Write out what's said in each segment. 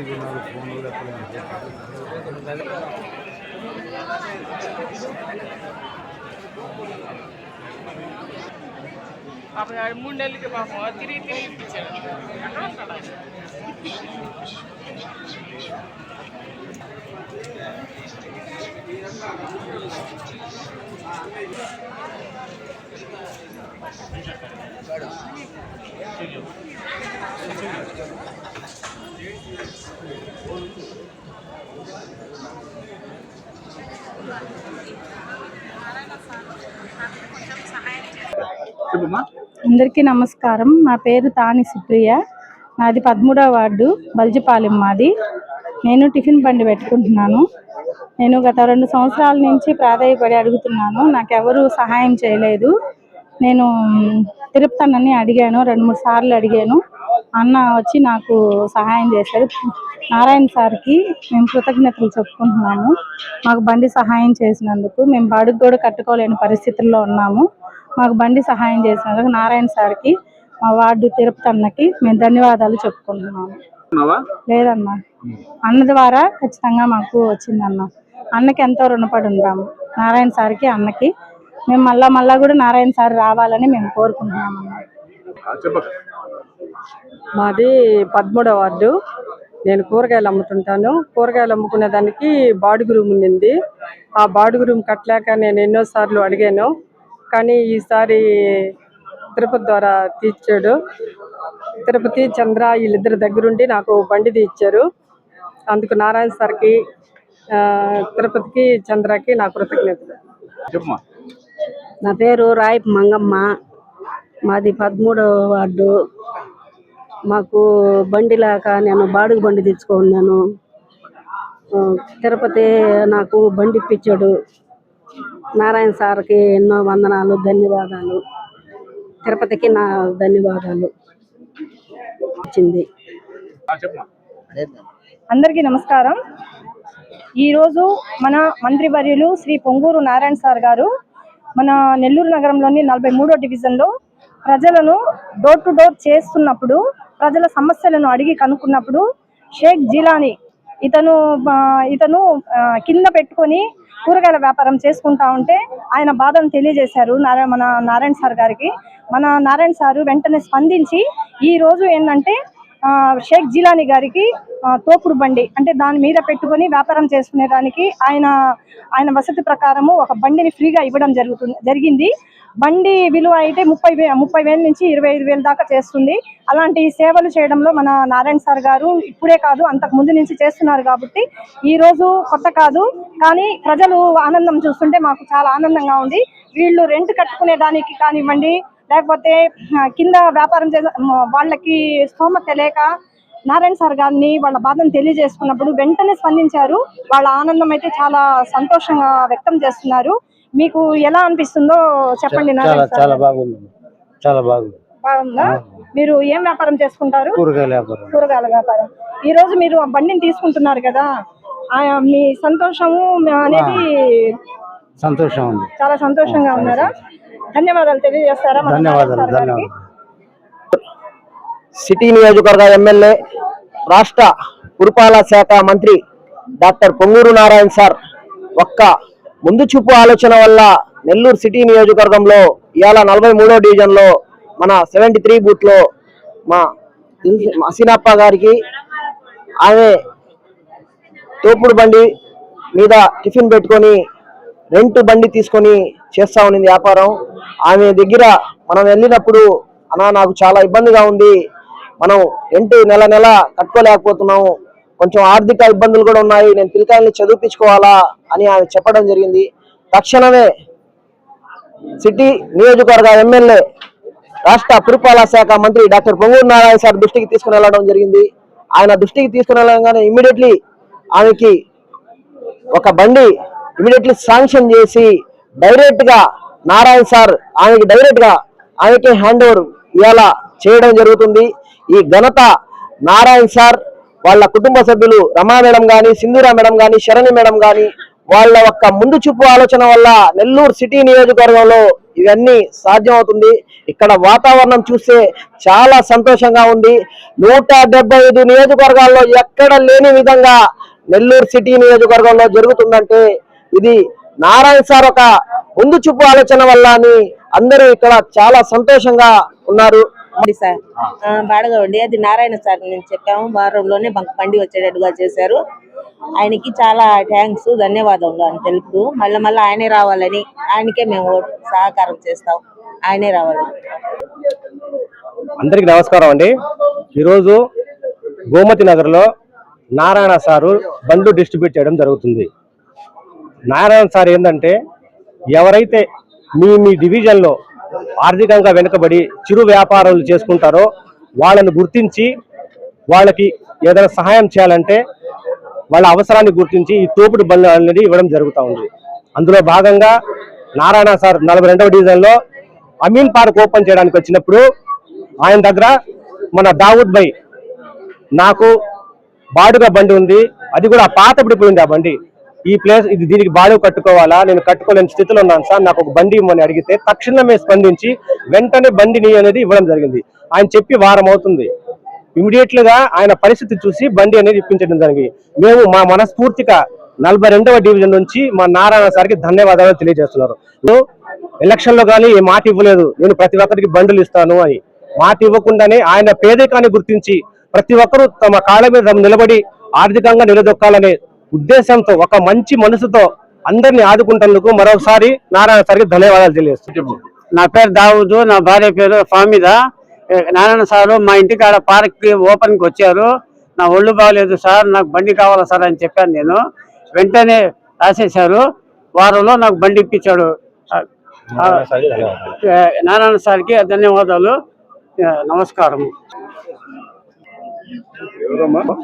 బిజీగా ఉన్నారు ఫోన్ కూడా ఎక్కలేదు పాపం ఆడు మూడు నెలలకి పాపం తిరిగి తిరిగి ఇప్పించాడు ఎక్కడ ఉంటాడు ఆయన? చెప్పమ్మా అందరికీ నమస్కారం. నా పేరు తాని సుప్రియ. నాది పదమూడవ వార్డు బల్జిపాలెం మాది. నేను టిఫిన్ బండి పెట్టుకుంటున్నాను. నేను గత రెండు సంవత్సరాల నుంచి ప్రాధాయపడి అడుగుతున్నాను. నాకెవరు సహాయం చేయలేదు. నేను తిరుపతి అన్నని అడిగాను రెండు మూడు సార్లు అడిగాను. అన్న వచ్చి నాకు సహాయం చేశారు. నారాయణ సార్కి మేము కృతజ్ఞతలు చెప్పుకుంటున్నాము. మాకు బండి సహాయం చేసినందుకు మేము బాడుగు కూడా కట్టుకోలేని పరిస్థితుల్లో ఉన్నాము. మాకు బండి సహాయం చేసినందుకు నారాయణ సార్కి మా వార్డు తిరుపతి అన్నకి మేము ధన్యవాదాలు చెప్పుకుంటున్నాము. లేదన్నా. అన్న ద్వారా ఖచ్చితంగా మాకు వచ్చిందన్న. అన్నకి ఎంతో రుణపడి ఉంటాము నారాయణ సార్కి అన్నకి. మేము మళ్ళా మళ్ళా కూడా నారాయణ సార్ రావాలని మేము కోరుకుంటున్నాము అన్న ఆ, చెప్పక్క మాది పదమూడవ వార్డు. నేను కూరగాయలు అమ్ముతుంటాను. కూరగాయలు అమ్ముకునే దానికి బాడుగు రూమ్ ఉండింది. ఆ బాడుగు రూమ్ కట్టలేక నేను ఎన్నోసార్లు అడిగాను. కానీ ఈసారి తిరుపతి ద్వారా తీర్చాడు. తిరుపతి చంద్ర వీళ్ళిద్దరి దగ్గరుండి నాకు బండి తీర్చారు. అందుకు నారాయణ సార్కి తిరుపతికి చంద్రకి నా కృతజ్ఞతలు. నా పేరు రాయప్ మంగమ్మ. మాది పదమూడవ వార్డు. మాకు బండి లేక నేను బాడుగు బండి తెచ్చుకున్నాను. తిరుపతి నాకు బండి ఇప్పించాడు. నారాయణ సార్కి ఎన్నో వందనాలు ధన్యవాదాలు. తిరుపతికి నా ధన్యవాదాలు. వచ్చింది. అందరికీ నమస్కారం. ఈరోజు మన మంత్రివర్యులు శ్రీ పొంగూరు నారాయణ సార్ గారు మన నెల్లూరు నగరంలోని నలభై మూడో డివిజన్లో ప్రజలను డోర్ టు డోర్ చేస్తున్నప్పుడు ప్రజల సమస్యలను అడిగి కనుక్కున్నప్పుడు షేక్ జిలానీ ఇతను ఇతను కింద పెట్టుకొని కూరగాయల వ్యాపారం చేసుకుంటా ఉంటే ఆయన బాధను తెలియజేశారు నారాయణ మన నారాయణ సార్ గారికి. మన నారాయణ సారు వెంటనే స్పందించి ఈ రోజు ఏంటంటే షేక్ జిలానీ గారికి తోపుడు బండి అంటే దాని మీద పెట్టుకొని వ్యాపారం చేసుకునే దానికి ఆయన ఆయన వసతి ప్రకారము ఒక బండిని ఫ్రీగా ఇవ్వడం జరుగుతుంది జరిగింది. బండి విలువ అయితే ముప్పై వే ముప్పై వేల నుంచి ఇరవై ఐదు వేల దాకా చేస్తుంది. అలాంటి సేవలు చేయడంలో మన నారాయణ సార్ గారు ఇప్పుడే కాదు అంతకు ముందు నుంచి చేస్తున్నారు కాబట్టి ఈ రోజు కొత్త కాదు. కానీ ప్రజలు ఆనందం చూస్తుంటే మాకు చాలా ఆనందంగా ఉంది. వీళ్ళు రెంట్ కట్టుకునే దానికి కానివ్వండి లేకపోతే కింద వ్యాపారం చేసే వాళ్ళకి స్తోమత లేక నారాయణ సార్ గారిని వాళ్ళ బాధను తెలియజేసుకున్నప్పుడు వెంటనే స్పందించారు. వాళ్ళ ఆనందం అయితే చాలా సంతోషంగా వ్యక్తం చేస్తున్నారు. మీకు ఎలా అనిపిస్తుందో చెప్పండి చాలా. బాగుంది చాలా బాగుంది. బాగుందా? మీరు ఏం వ్యాపారం చేసుకుంటారు? కూరగాయల వ్యాపారం. కూరగాయల వ్యాపారం. ఈ రోజు మీరు ఆ బండిని తీసుకుంటున్నారు కదా ఆ, మీ సంతోషము అనేది సంతోషం ఉంది. చాలా సంతోషంగా ఉన్నారా? ధన్యవాదాలు తెలియజేస్తారా ధన్యవాదాలు సిటీ నియోజకవర్గ ఎమ్మెల్యే రాష్ట్ర పురపాలక శాఖ మంత్రి డాక్టర్ పొంగూరు నారాయణ సార్ ఒక్క ముందు చూపు ఆలోచన వల్ల నెల్లూరు సిటీ నియోజకవర్గంలో ఇవాళ నలభై మూడో డివిజన్లో మన సెవెంటీ త్రీ బూత్లో మా అసినప్ప గారికి ఆమె తోపుడు బండి మీద టిఫిన్ పెట్టుకొని రెంట్ బండి తీసుకొని చేస్తా ఉన్నింది వ్యాపారం. ఆమె దగ్గర మనం వెళ్ళినప్పుడు అన్నా నాకు చాలా ఇబ్బందిగా ఉంది. మనం రెంట్ నెల నెల కట్టుకోలేకపోతున్నాము. కొంచెం ఆర్థిక ఇబ్బందులు కూడా ఉన్నాయి. నేను పిల్లకాయల్ని చదివించుకోవాలా అని ఆమె చెప్పడం జరిగింది. తక్షణమే సిటీ నియోజకవర్గ ఎమ్మెల్యే రాష్ట్ర పురపాలక శాఖ మంత్రి డాక్టర్ పొంగూరు నారాయణ సార్ దృష్టికి తీసుకుని వెళ్ళడం జరిగింది. ఆయన దృష్టికి తీసుకుని వెళ్ళగానే ఇమీడియట్లీ ఆమెకి ఒక బండి ఇమీడియట్లీ శాంక్షన్ చేసి డైరెక్ట్గా నారాయణ సార్ ఆమెకి డైరెక్ట్గా ఆమెకి హ్యాండ్ ఓవర్ ఇవాళ చేయడం జరుగుతుంది. ఈ ఘనత నారాయణ సార్ వాళ్ళ కుటుంబ సభ్యులు రమా మేడం కానీ సింధూరా మేడం కానీ శరణి మేడం కానీ వాళ్ళ యొక్క ముందు చూపు ఆలోచన వల్ల నెల్లూరు సిటీ నియోజకవర్గంలో ఇవన్నీ సాధ్యమవుతుంది. ఇక్కడ వాతావరణం చూస్తే చాలా సంతోషంగా ఉంది. నూట ఐదు నియోజకవర్గాల్లో ఎక్కడ లేని విధంగా నెల్లూరు సిటీ నియోజకవర్గంలో జరుగుతుందంటే ఇది నారాయణ సార్ ఒక ముందు చూపు ఆలోచన వల్ల అని అందరూ ఇక్కడ చాలా సంతోషంగా ఉన్నారు. సార్. బాడగా ఉండి అది నారాయణ సార్ నేను చెప్పాము. వారంలోనే బంక్ బండి వచ్చేటట్టుగా చేశారు. ఆయనకి చాలా థ్యాంక్స్ ధన్యవాదములు అని తెలుపుతూ మళ్ళీ మళ్ళీ ఆయనే రావాలని ఆయనకే మేము సహకారం చేస్తాం. ఆయనే రావాలని అందరికి నమస్కారం అండి. ఈరోజు గోమతి నగర్లో నారాయణ సారు బండ్లు డిస్ట్రిబ్యూట్ చేయడం జరుగుతుంది. నారాయణ సార్ ఏంటంటే ఎవరైతే మీ మీ డివిజన్లో ఆర్థికంగా వెనుకబడి చిరు వ్యాపారాలు చేసుకుంటారో వాళ్ళని గుర్తించి వాళ్ళకి ఏదైనా సహాయం చేయాలంటే వాళ్ళ అవసరాన్ని గుర్తించి ఈ తోపుడు బండ్లు అనేది ఇవ్వడం జరుగుతూ ఉంది. అందులో భాగంగా నారాయణ సార్ నలభై రెండవ డివిజన్లో అమీన్ పార్క్ ఓపెన్ చేయడానికి వచ్చినప్పుడు ఆయన దగ్గర మన దావుద్ బై నాకు బాడుగా బండి ఉంది అది కూడా పాత పడిపోయింది ఆ బండి. ఈ ప్లేస్ ఇది దీనికి బాడుగ కట్టుకోవాలా? నేను కట్టుకోలేని స్థితిలో ఉన్నాను సార్. నాకు ఒక బండి ఇవ్వమని అడిగితే తక్షణమే స్పందించి వెంటనే బండిని అనేది ఇవ్వడం జరిగింది. ఆయన చెప్పి వారం అవుతుంది. ఇమీడియట్గా ఆయన పరిస్థితి చూసి బండి అనేది ఇప్పించడం జరిగింది. మేము మా మనస్ఫూర్తిగా నలభై రెండవ డివిజన్ నుంచి మా నారాయణ సార్కి ధన్యవాదాలు తెలియజేస్తున్నారు. ఎలక్షన్లో కానీ ఏ మాట ఇవ్వలేదు. నేను ప్రతి ఒక్కరికి బండ్లు ఇస్తాను అని. మాట ఇవ్వకుండానే ఆయన పేదరికాన్ని గుర్తించి ప్రతి ఒక్కరూ తమ కాళ్ళ మీద నిలబడి ఆర్థికంగా నిలదొక్కాలనే ఉద్దేశంతో ఒక మంచి మనసుతో అందరినీ ఆదుకుంటేందుకు మరొకసారి నారాయణ సార్కి ధన్యవాదాలు తెలియజేస్తున్నాను నా పేరు దావుదు నా భార్య పేరు ఫామిద. నారాయణ సారు మా ఇంటికి ఆడ పార్క్కి ఓపెన్కి వచ్చారు. నా ఒళ్ళు బాగలేదు సార్ నాకు బండి కావాలా సార్ అని చెప్పాను నేను. వెంటనే రాసేశారు. వారంలో నాకు బండి ఇప్పించాడు. నారాయణ సార్కి ధన్యవాదాలు. ఏ, నమస్కారం ఎవరమ్మా ఆ? వీళ్ళు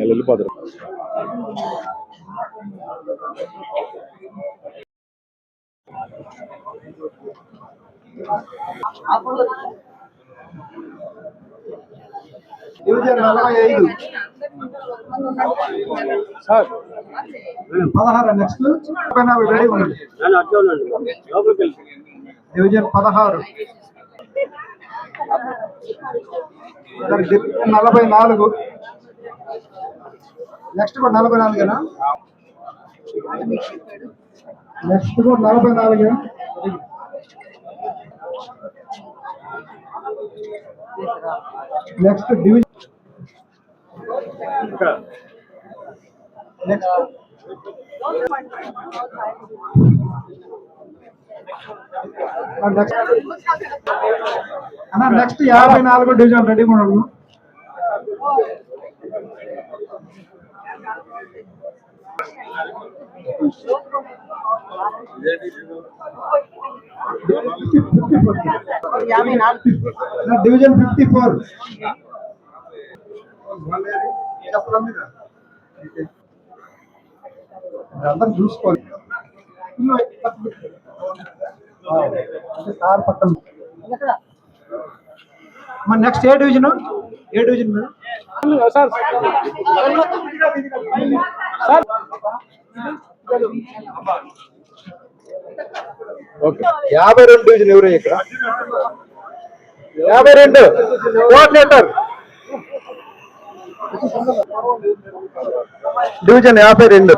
వెళ్ళిపోతారు డివిజన్ నలభై ఐదు పదహారు నెక్స్ట్ డివిజన్ పదహారు. సార్, నలభై నాలుగు. నెక్స్ట్ కూడా నలభై నాలుగేనా? నెక్స్ట్ కూడా నలభై నాలుగే. నెక్స్ట్ డివిజన్ నెక్స్ట్ నెక్స్ట్ అన్న నెక్స్ట్ యాభై నాలుగు డివిజన్ రెడీ ఉన్నాడు. డివిజన్ ఫిఫ్టీ ఫోర్ అందరు చూసుకోవాలి అంటే సార్ పక్కన మరి నెక్స్ట్ ఏ డివిజన్ ఏ డివిజన్ మేడం ఓకే యాభై రెండు డివిజన్ ఎవరు ఇక్కడ? యాభై రెండు. కోఆర్డినేటర్ డివిజన్ యాభై రెండు?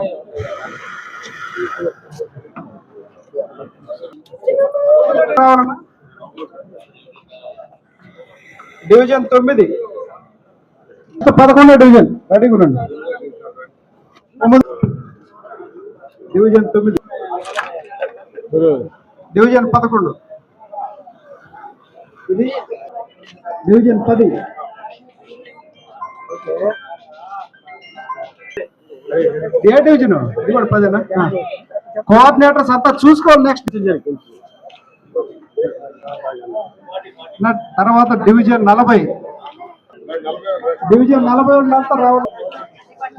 డివిజన్ తొమ్మిది పదకొండో డివిజన్ తొమ్మిది. డివిజన్ తొమ్మిది డివిజన్ పదకొండు ఇది డివిజన్ పది. ఏ డివిజన్ ఇది కూడా పదేనా? కోఆర్డినేటర్స్ అంతా చూసుకోవాలి నెక్స్ట్ తర్వాత డివిజన్ నలభై. డివిజన్ నలభై అంతా రావాలి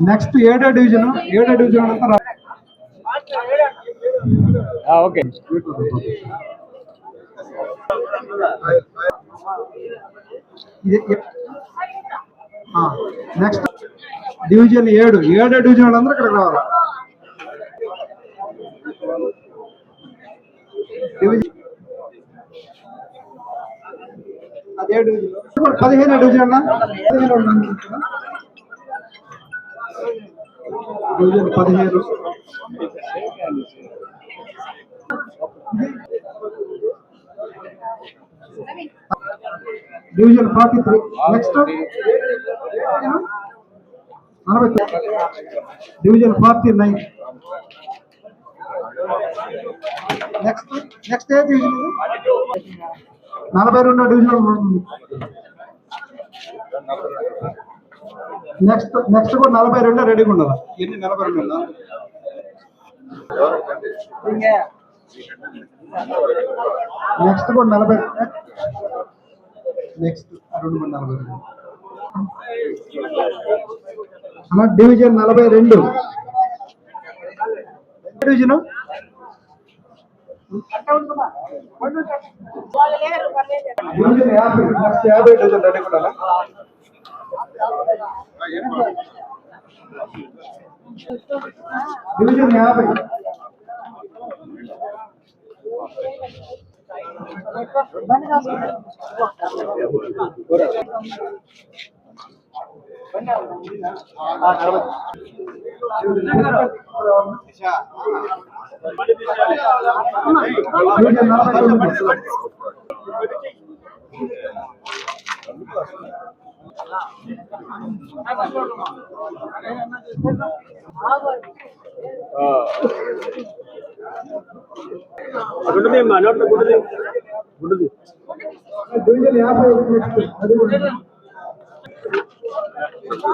నెక్స్ట్ ఏడో డివిజన్ ఏడో డివిజన్ అంతా రావాలి ఓకే. నెక్స్ట్ డివిజన్ ఏడు. ఏడో డివిజన్ వాళ్ళందరూ ఇక్కడికి రావాలి. డివిజన్ అదే డివిజన్ పదిహేను డివిజన్ అన్నా? డివిజన్ పదిహేను. Division forty three next division forty nine. Next next ఏ డివిజన్? నలభై రెండో డివిజన్ నెక్స్ట్ నెక్స్ట్ కూడా నలభై రెండో రెడీగా ఉండాలి? ఎన్ని నలభై రెండు ఉందా? నెక్స్ట్ కూడా నలభై నెక్స్ట్ రెండు నలభై రెండు. అన్న డివిజన్ నలభై రెండు. డివిజన్ డివిజన్ యాభై నెక్స్ట్ యాభై డివిజన్ రెడీ డివిజన్ యాభై. గుడ్డది మా నోట్లో గుడ్డది గుడ్డది యాభై నెక్స్ట్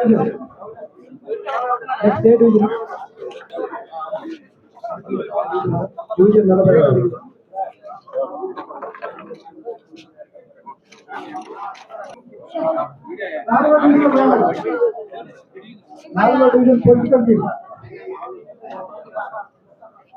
అది కూడా. నెక్స్ట్ ఏ డివిజన్ డివిజన్ నలభై ఐదు. నాలుగో డివిజన్ రావాలి. నాలుగో డివిజన్ పొలిటికల్ టీమ్